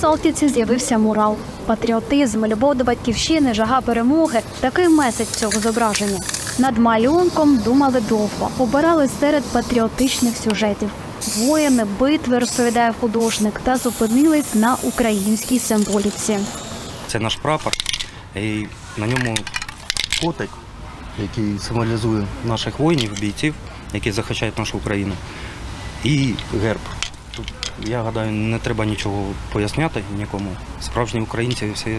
Салтівці з'явився мурал. Патріотизм, любов до батьківщини, жага перемоги такий меседж цього зображення. Над малюнком думали довго, обирали серед патріотичних сюжетів. Воїни, битви, розповідає художник, та зупинились на українській символіці. Це наш прапор, і на ньому котик, який символізує наших воїнів, бійців, які захищають нашу Україну. І герб. Я гадаю, не треба нічого поясняти нікому. Справжні українці все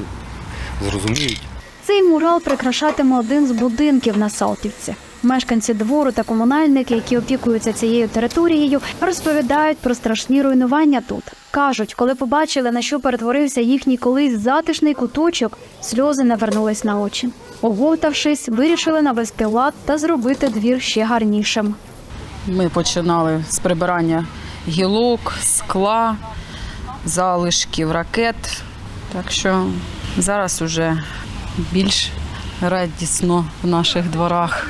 зрозуміють. Цей мурал прикрашатиме один з будинків на Салтівці. Мешканці двору та комунальники, які опікуються цією територією, розповідають про страшні руйнування тут. кажуть, коли побачили, на що перетворився їхній колись затишний куточок, сльози навернулись на очі. Оговтавшись, вирішили навести лад та зробити двір ще гарнішим. Ми починали з прибирання гілок, скла, залишків ракет. Так що зараз уже більш радісно в наших дворах.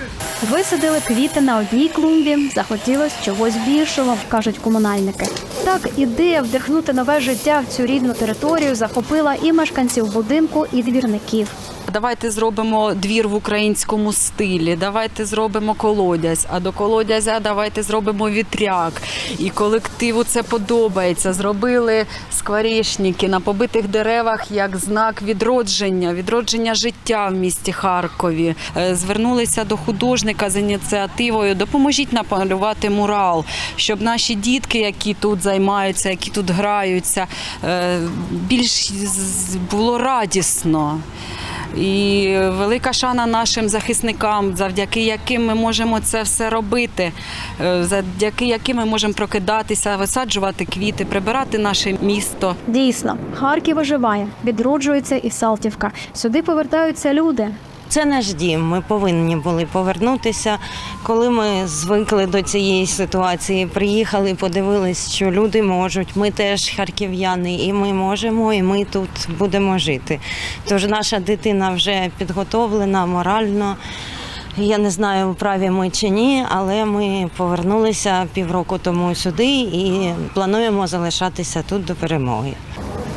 Висадили квіти на одній клумбі, захотілось чогось більшого, кажуть комунальники. Так ідея вдихнути нове життя в цю рідну територію захопила і мешканців будинку, і двірників. Давайте зробимо двір в українському стилі, давайте зробимо колодязь, а до колодязя давайте зробимо вітряк. І колективу це подобається. Зробили скворечники на побитих деревах як знак відродження, відродження життя в місті Харкові. Е, Звернулися до художника з ініціативою Допоможіть намалювати мурал, щоб наші дітки, які тут займаються, які тут граються, е, більш було радісно. І велика шана нашим захисникам, завдяки яким ми можемо це все робити, е, завдяки яким ми можемо прокидатися, висаджувати квіти, прибирати наше місто. Дійсно, Харків оживає, відроджується і Салтівка. Сюди повертаються люди. Це наш дім. Ми повинні були повернутися. Коли ми звикли до цієї ситуації, приїхали, подивились, що люди можуть. Ми теж харків'яни, і ми можемо, і ми тут будемо жити. Тож наша дитина вже підготовлена морально. Я не знаю, праві ми чи ні, але ми повернулися півроку тому сюди і плануємо залишатися тут до перемоги.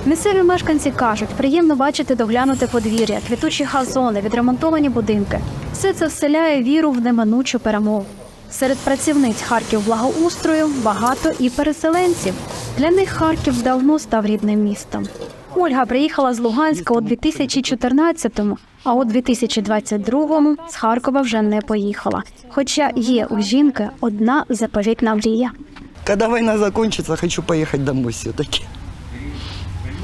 Місцеві мешканці кажуть, приємно бачити доглянуте подвір'я, квітучі газони, відремонтовані будинки. Все це вселяє віру в неминучу перемогу. Серед працівниць Харків благоустрою багато і переселенців. Для них Харків давно став рідним містом. Ольга приїхала з Луганська у 2014-му, а у 2022-му з Харкова вже не поїхала. Хоча є у жінки одна заповітна мрія. Когда война закончится, хочу поехать домой все-таки.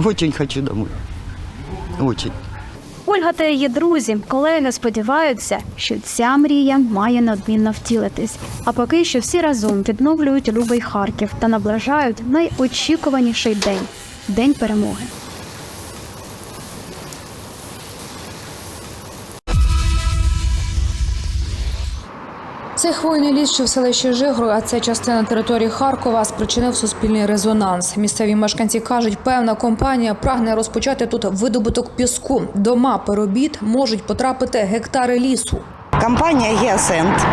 Очень хочу домой. Очень. Ольга та її друзі, колеги сподіваються, що ця мрія має надмінно втілитись. А поки що всі разом відновлюють любий Харків та наближають найочікуваніший день день перемоги. Цей хвойний ліс, що в селищі Жигру, а це частина території Харкова, спричинив суспільний резонанс. Місцеві мешканці кажуть, певна компанія прагне розпочати тут видобуток піску. До мапи можуть потрапити гектари лісу. Компания «Геосент».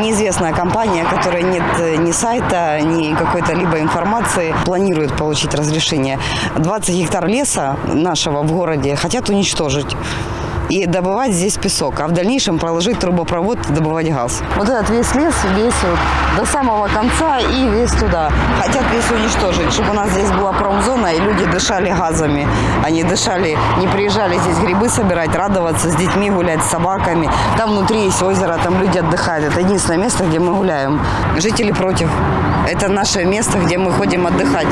Неизвестная компания, которой нет э, ни сайта, ни какой-то либо информации, планирует получить разрешение. 20 гектар леса нашего в городе хотят уничтожить и добывать здесь песок, а в дальнейшем проложить трубопровод и добывать газ. Вот этот весь лес, весь вот до самого конца и весь туда. Хотят весь уничтожить, чтобы у нас здесь была промзона и люди дышали газами. Они дышали, не приезжали здесь грибы собирать, радоваться, с детьми гулять, с собаками. Там внутри есть озеро, там люди отдыхают. Это единственное место, где мы гуляем. Жители против. Это наше место, где мы ходим отдыхать.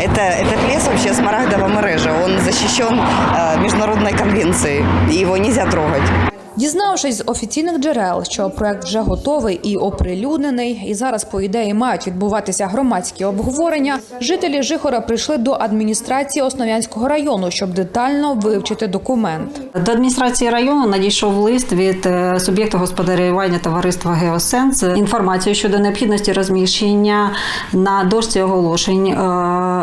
Это, этот лес вообще смарагдова мережа. Он защищен э, международной конвенцией. И его нельзя трогать. Дізнавшись з офіційних джерел, що проект вже готовий і оприлюднений, і зараз, по ідеї, мають відбуватися громадські обговорення. Жителі Жихора прийшли до адміністрації Основ'янського району, щоб детально вивчити документ. До адміністрації району надійшов лист від е, суб'єкту господарювання товариства Геосенс з інформацією щодо необхідності розміщення на дошці оголошень е,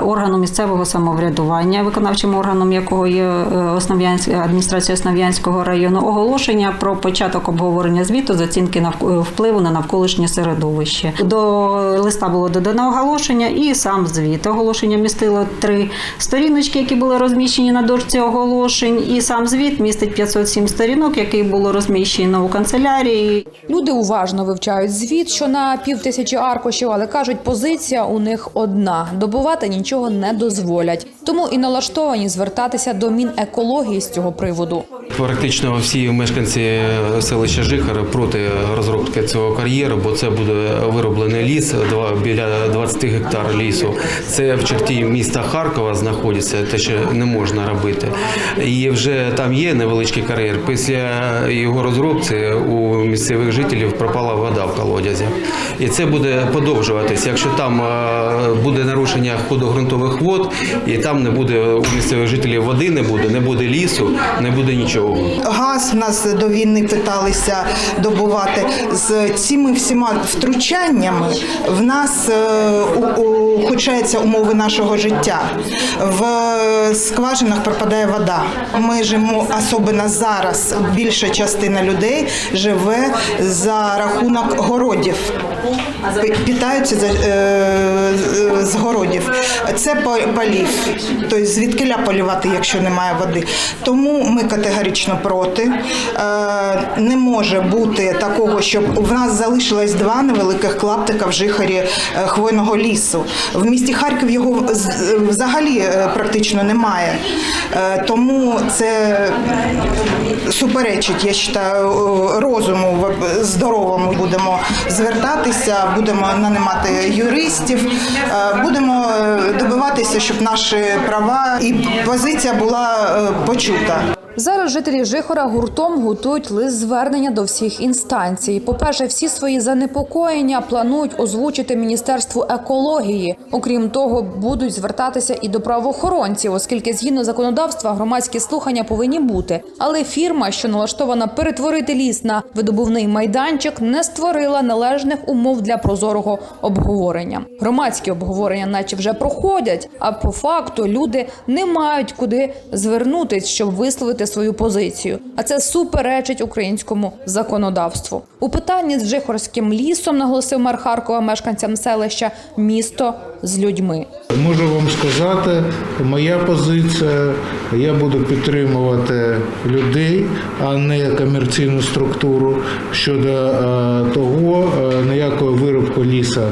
органу місцевого самоврядування, виконавчим органом якого є е, Основ'янськ- адміністрація Основ'янського району, оголошення рішення про початок обговорення звіту з оцінки впливу на навколишнє середовище. До листа було додано оголошення і сам звіт. Оголошення містило три сторіночки, які були розміщені на дошці оголошень. І сам звіт містить 507 сторінок, який було розміщено у канцелярії. Люди уважно вивчають звіт, що на пів тисячі аркушів, але кажуть, позиція у них одна: добувати нічого не дозволять. Тому і налаштовані звертатися до Мінекології з цього приводу. Практично всі мешканці селища Жихар проти розробки цього кар'єру, бо це буде вироблений ліс біля 20 гектар лісу. Це в черті міста Харкова знаходиться, те, що не можна робити. І вже там є невеличкий кар'єр. Після його розробки у місцевих жителів пропала вода в колодязях. І це буде подовжуватися. Якщо там е, буде нарушення ходу ґрунтових вод, і там не буде у місцевих жителів води, не буде, не буде лісу, не буде нічого. Газ в нас до війни питалися добувати. З цими всіма втручаннями в нас е, ухудшаються умови нашого життя. В скважинах пропадає вода. Ми живемо, особливо зараз, більша частина людей живе за рахунок городів. Питаються за, е, з- городів. Це по- полів. Тобто звідкиля полівати, якщо немає води. Тому ми категорично проти. Е, Не може бути такого, щоб в нас залишилось два невеликих клаптика в жихарі е, хвойного лісу. В місті Харків його взагалі е, практично немає. Тому це суперечить, я вважаю, розуму здоровому. Будемо звертатися, будемо нанимати юристів, будемо добиватися, щоб наші права і позиція була е, почута. Зараз жителі Жихора гуртом готують лист звернення до всіх інстанцій. По-перше, всі свої занепокоєння планують озвучити Міністерству екології. Окрім того, будуть звертатися і до правоохоронців, оскільки згідно законодавства громадські слухання повинні бути. Але фірма, що налаштована перетворити ліс на видобувний майданчик, не створила належних умов для прозорого обговорення. Громадські обговорення, наче вже проходять, а по факту люди не мають куди звернутись, щоб висловити свою позицію. А це суперечить українському законодавству. У питанні з Жихорським лісом наголосив мер Харкова мешканцям селища місто з людьми. Можу вам сказати, моя позиція, я буду підтримувати людей, а не комерційну структуру. Щодо е, того, е, ніякої виробки ліса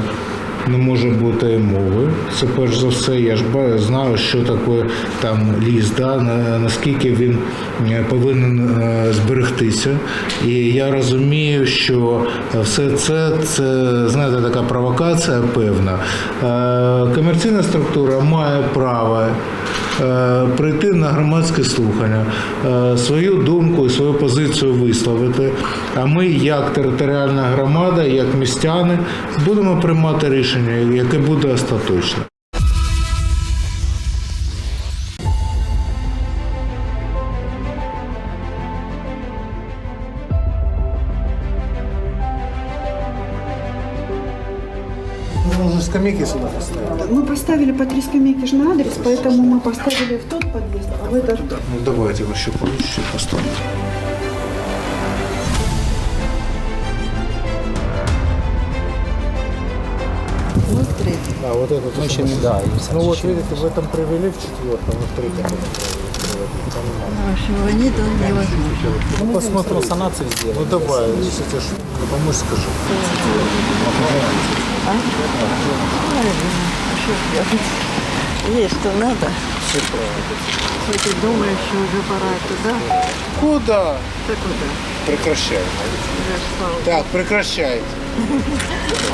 не може бути мови. Це перш за все, я ж знаю, що таке там ліс, да, на- наскільки він е, повинен е, зберегтися. І я розумію, що все це, це знаєте, така провокація певна. Е, Комерційна структура має право прийти на громадське слухання, е, свою думку і свою позицію висловити. А ми, як територіальна громада, як містяни, будемо приймати рішення, яке буде остаточне. Скамейки сюда поставить. Мы поставили по три скамейки же на адрес, поэтому мы поставили в тот подъезд, а в этот Ну давайте его еще получше поставим. А, вот этот очень, да. Ну вот видите, в этом привели в четвертом, в третьем. Ну, посмотрим, санацию сделаем. Ну давай, если тебе а? Есть что надо. Все правильно. Кстати, думаешь, что уже пора туда? Куда? Да куда? Прекращай. Так, прекращайте.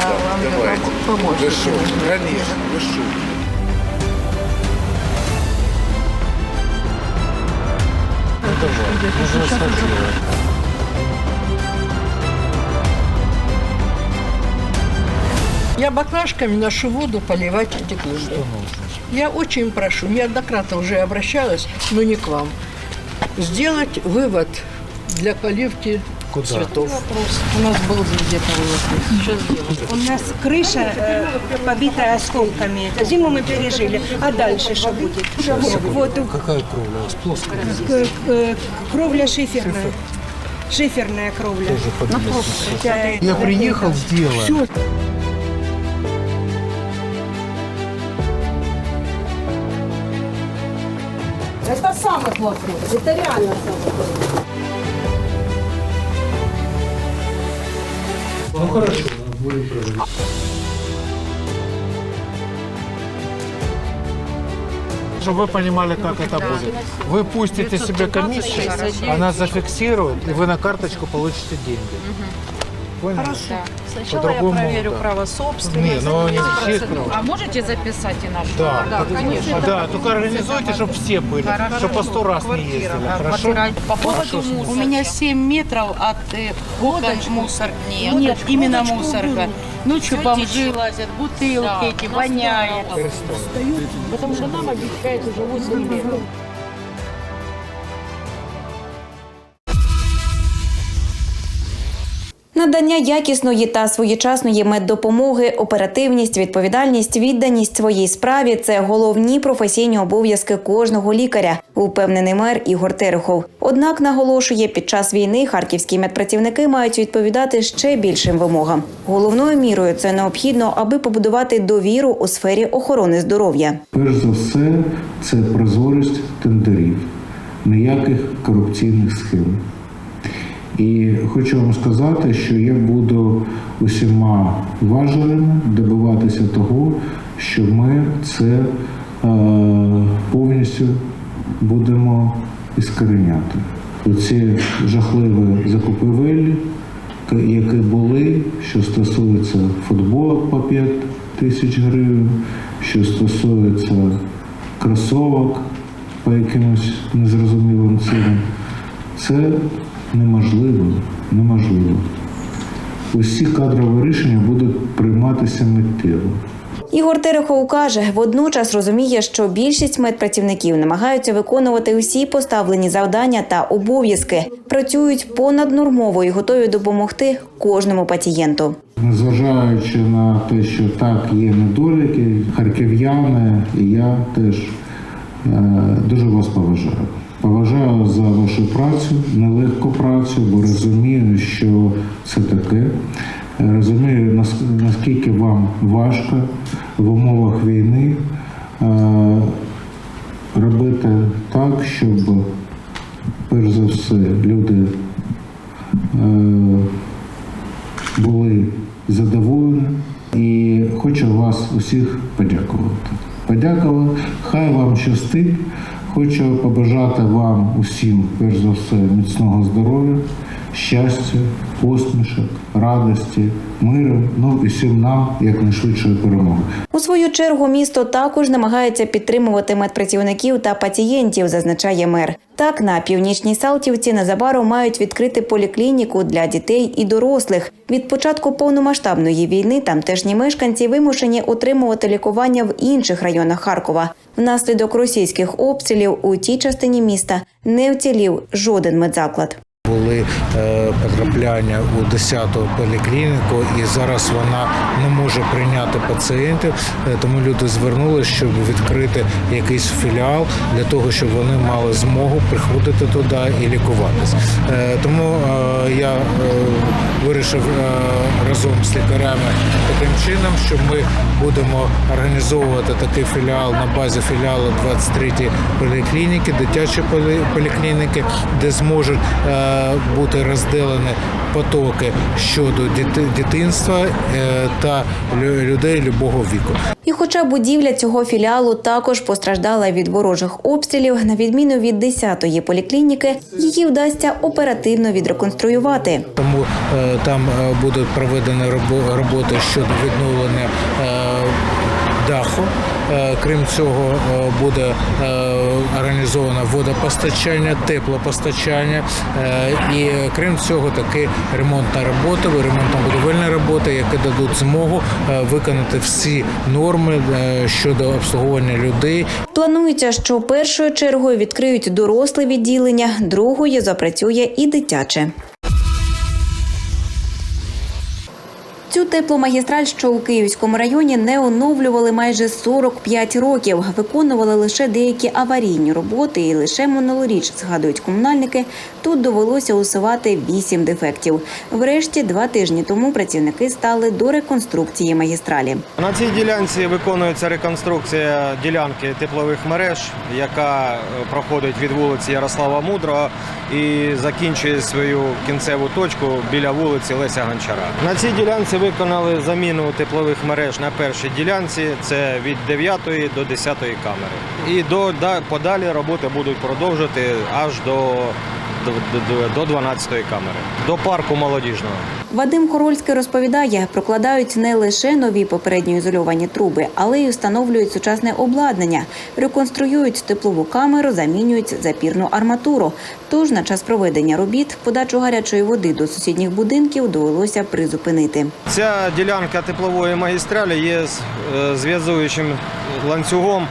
А вам Давайте. поможет. Вы шо? Конечно, вы шо? Давай, уже сходила. Я баклажками ношу воду поливать эти клумбы. Я очень прошу, неоднократно уже обращалась, но не к вам, сделать вывод для поливки цветов. У нас был где-то вывод. Что сделать? У нас крыша э, побита осколками. Зиму мы пережили. А дальше что будет? Вот Какая кровля? У вас плоская? к- к- кровля шиферная. шиферная кровля. Я приехал, сделал. Это самый плохой. Это реально самый плохой. Ну хорошо, будем проводить. Чтобы вы понимали, как это будет. Вы пустите себе комиссию, она зафиксирует, и вы на карточку получите деньги. Поняли? Хорошо. Сначала я проверю право собственности. Не, ну не всех прав. можете записати наш? Да, да, конечно. Да, только организуйте, чтобы все были, чтобы по сто раз не ездили. Хорошо? По Хорошо. У меня 7 метров от э, входа мусор. Нет, именно мусорка. Ночью бомжи лазят, бутылки эти, воняет. Потому что нам обещают уже 8 лет. Надання якісної та своєчасної меддопомоги, оперативність, відповідальність, відданість своїй справі це головні професійні обов'язки кожного лікаря, упевнений мер Ігор Терехов. Однак наголошує, під час війни харківські медпрацівники мають відповідати ще більшим вимогам. Головною мірою це необхідно, аби побудувати довіру у сфері охорони здоров'я. Перш за все, це прозорість тендерів, ніяких корупційних схем. І хочу вам сказати, що я буду усіма важелями добиватися того, що ми це е, повністю будемо іскореняти. Оці жахливі закупівелі, які були, що стосується футболок по 5 тисяч гривень, що стосується кросовок по якимось незрозумілим цінам. Це неможливо, неможливо. Усі кадрові рішення будуть прийматися миттєво. Ігор Терехов каже, водночас розуміє, що більшість медпрацівників намагаються виконувати усі поставлені завдання та обов'язки, працюють понаднормово і готові допомогти кожному пацієнту. Незважаючи на те, що так є недоліки, харків'яни і я теж е, дуже вас поважаю. Поважаю за вашу працю, нелегку працю, бо розумію, що це таке. Е, Розумію, наскільки вам важко в умовах війни е, робити так, щоб перш за все люди е, були задоволені і хочу вас усіх подякувати. Подякувати, хай вам щастить. Хочу побажати вам усім, перш за все, міцного здоров'я, щастя, посмішок, радості, миру, ну і всім нам якнайшвидшої перемоги. У свою чергу місто також намагається підтримувати медпрацівників та пацієнтів, зазначає мер. Так, на північній Салтівці незабаром мають відкрити поліклініку для дітей і дорослих. Від початку повномасштабної війни тамтешні мешканці вимушені отримувати лікування в інших районах Харкова. Внаслідок російських обстрілів у тій частині міста не вцілів жоден медзаклад. Були е, потрапляння у 10-ту поліклініку, і зараз вона не може прийняти пацієнтів. Е, Тому люди звернулися, щоб відкрити якийсь філіал для того, щоб вони мали змогу приходити туди і лікуватись. Е, Тому я вирішив разом з лікарями таким чином, що ми будемо організовувати такий філіал на базі філіалу 23-ї поліклініки, дитячі полі- поліклініки, де зможуть бути розділені потоки щодо дитинства е, та людей любого віку. І хоча будівля цього філіалу також постраждала від ворожих обстрілів, на відміну від 10-ї поліклініки, її вдасться оперативно відреконструювати. Тому е, там е, будуть проведені робо- роботи щодо відновлення даху. Крім цього, буде е, водопостачання, теплопостачання. Е, І крім цього, таки ремонтна робота, ремонтно-будівельні роботи, які дадуть змогу е, виконати всі норми е, щодо обслуговування людей Планується, що першою чергою відкриють доросле відділення, другою запрацює і дитяче. Цю тепломагістраль, що у Київському районі, не оновлювали майже 45 років. Виконували лише деякі аварійні роботи, і лише минулоріч, згадують комунальники, тут довелося усувати 8 дефектів. Врешті, два тижні тому працівники стали до реконструкції магістралі. На цій ділянці виконується реконструкція ділянки теплових мереж, яка е, проходить від вулиці Ярослава Мудрого і закінчує свою кінцеву точку біля вулиці Леся Гончара. На цій ділянці виконали заміну теплових мереж на першій ділянці. Це від 9 до 10 камери. І до да- подалі роботи будуть продовжити аж до, до, до, до 12 камери, до парку молодіжного. Вадим Хорольський розповідає, прокладають не лише нові попередньо ізольовані труби, але й встановлюють сучасне обладнання, реконструюють теплову камеру, замінюють запірну арматуру. Тож на час проведення робіт подачу гарячої води до сусідніх будинків довелося призупинити. Ця ділянка теплової магістралі є е, зв'язуючим ланцюгом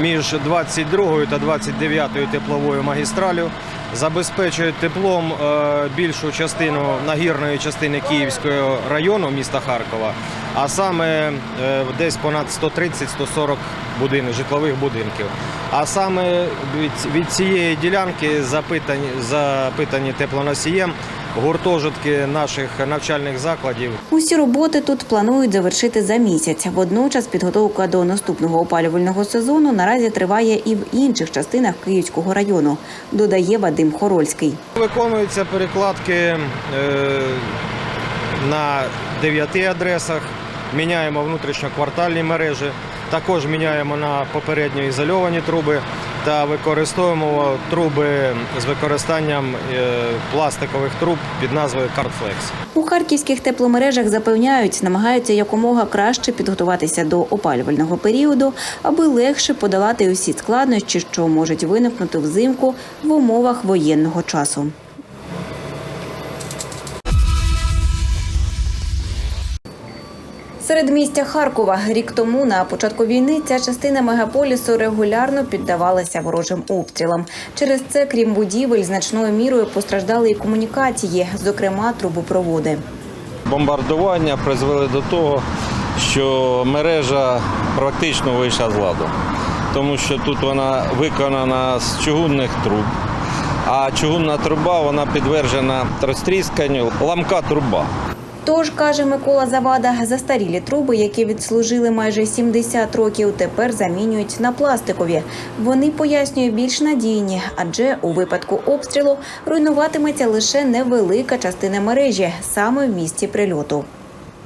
між 22 та 29 тепловою магістралю. Забезпечує теплом е, більшу частину нагірної частини Київського району міста Харкова, а саме е, десь понад 130-140 будинок, житлових будинків. А саме від, від цієї ділянки запитані, запитані теплоносієм гуртожитки наших навчальних закладів. Усі роботи тут планують завершити за місяць. Водночас підготовка до наступного опалювального сезону наразі триває і в інших частинах Київського району, додає Вадим Хорольський. Виконуються перекладки е, на 9 адресах, міняємо внутрішньоквартальні мережі, також міняємо на попередньо ізольовані труби та використовуємо труби з використанням е, пластикових труб під назвою Cardflex. У харківських тепломережах запевняють, намагаються якомога краще підготуватися до опалювального періоду, аби легше подолати усі складнощі, що можуть виникнути взимку в умовах воєнного часу. Серед містя Харкова рік тому на початку війни ця частина мегаполісу регулярно піддавалася ворожим обстрілам. Через це, крім будівель, значною мірою постраждали і комунікації, зокрема трубопроводи. Бомбардування призвели до того, що мережа практично вийшла з ладу, тому що тут вона виконана з чугунних труб. А чугунна труба вона підтверджена розтрісканню, ламка труба. Тож, каже Микола Завада, застарілі труби, які відслужили майже 70 років, тепер замінюють на пластикові. Вони пояснює більш надійні, адже у випадку обстрілу руйнуватиметься лише невелика частина мережі, саме в місці прильоту.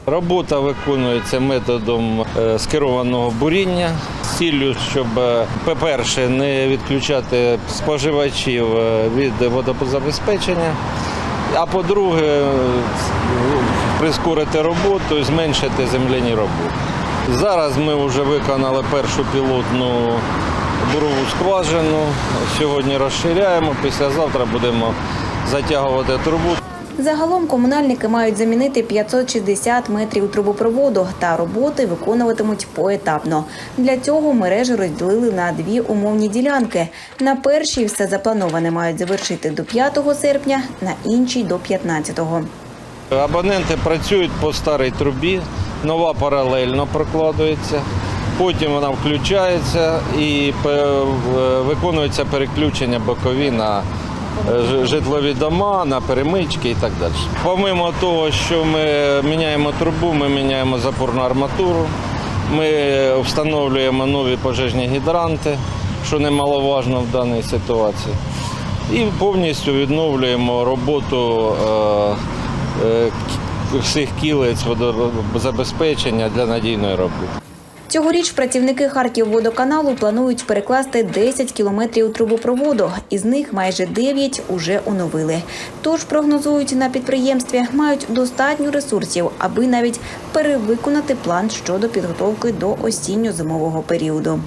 Робота виконується методом е, скерованого буріння з ціллю, щоб, е, по-перше, не відключати споживачів е, від водозабезпечення, а по-друге, прискорити роботу і зменшити земляні роботи. Зараз ми вже виконали першу пілотну бурову скважину. Сьогодні розширяємо, післязавтра будемо затягувати трубу. Загалом комунальники мають замінити 560 метрів трубопроводу та роботи виконуватимуть поетапно. Для цього мережі розділили на дві умовні ділянки. На першій все заплановане мають завершити до 5 серпня, на іншій до 15-го. Абоненти працюють по старій трубі, нова паралельно прокладується. Потім вона включається і виконується переключення бокові на е, житлові дома, на перемички і так далі. Помимо того, що ми міняємо трубу, ми міняємо запорну арматуру, ми встановлюємо нові пожежні гідранти, що немаловажно в даній ситуації. І повністю відновлюємо роботу е, е, всіх кілець водозабезпечення для надійної роботи. Цьогоріч працівники Харківводоканалу планують перекласти 10 кілометрів трубопроводу, із них майже 9 уже оновили. Тож прогнозують на підприємстві мають достатньо ресурсів, аби навіть перевиконати план щодо підготовки до осінньо-зимового періоду.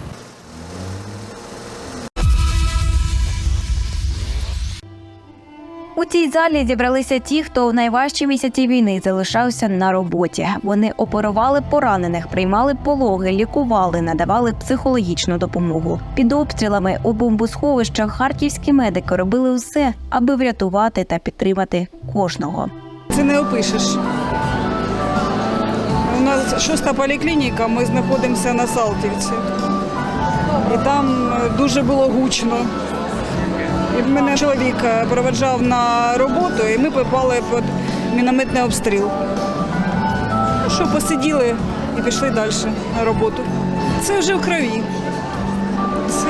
У цій залі зібралися ті, хто в найважчі місяці війни залишався на роботі. Вони оперували поранених, приймали пологи, лікували, надавали психологічну допомогу. Під обстрілами у бомбосховищах харківські медики робили все, аби врятувати та підтримати кожного. Це не опишеш. У нас шоста поліклініка, ми знаходимося на Салтівці. І там е, дуже було гучно. Мене чоловік е, проведжав на роботу, і ми попали під мінометний обстріл. Ну що, посиділи і пішли далі на роботу. Це вже в крові. Це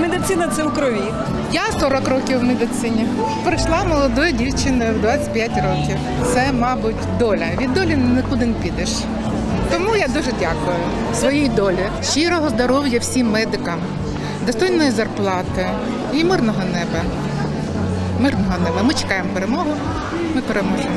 медицина це в крові. Я 40 років в медицині. Прийшла молодою дівчиною в 25 років. Це, мабуть, доля. Від долі нікуди не підеш. Тому я дуже дякую своїй долі. Щирого здоров'я всім медикам, достойної зарплати і мирного неба. Мирного неба. Ми чекаємо перемогу. Ми переможемо.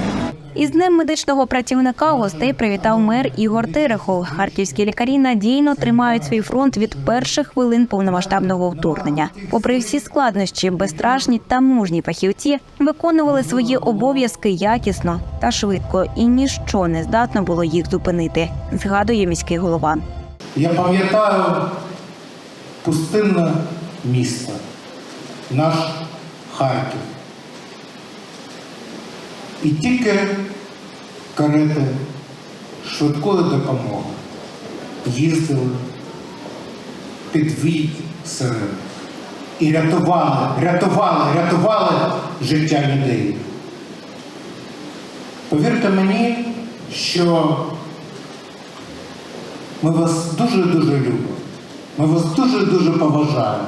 Із днем медичного працівника гостей привітав мер Ігор Терехов. Харківські лікарі надійно тримають свій фронт від перших хвилин повномасштабного вторгнення. Попри всі складнощі, безстрашні та мужні фахівці виконували свої обов'язки якісно та швидко, і ніщо не здатно було їх зупинити. Згадує міський голова. Я пам'ятаю пустинне місто, наш Харків. І тільки карети швидкої допомоги їздили під вій сирен і рятували, рятували, рятували життя людей. Повірте мені, що ми вас дуже-дуже любимо. Ми вас дуже-дуже поважаємо.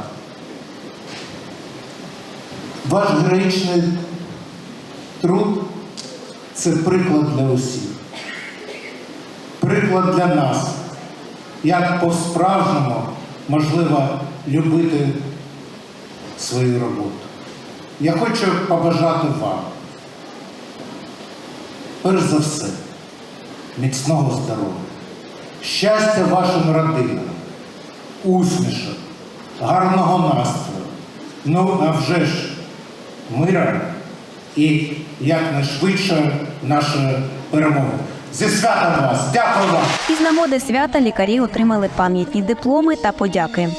Ваш героїчний труд це приклад для усіх. Приклад для нас, як по-справжньому можливо любити свою роботу. Я хочу побажати вам, перш за все, міцного здоров'я, щастя вашим родинам, усмішок, гарного настрою, ну а вже ж мира і якнайшвидше нашої перемоги. Зі святом вас! Дякую вам! Із нагоди свята лікарі отримали пам'ятні дипломи та подяки.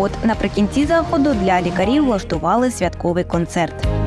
От наприкінці заходу для лікарів влаштували святковий концерт.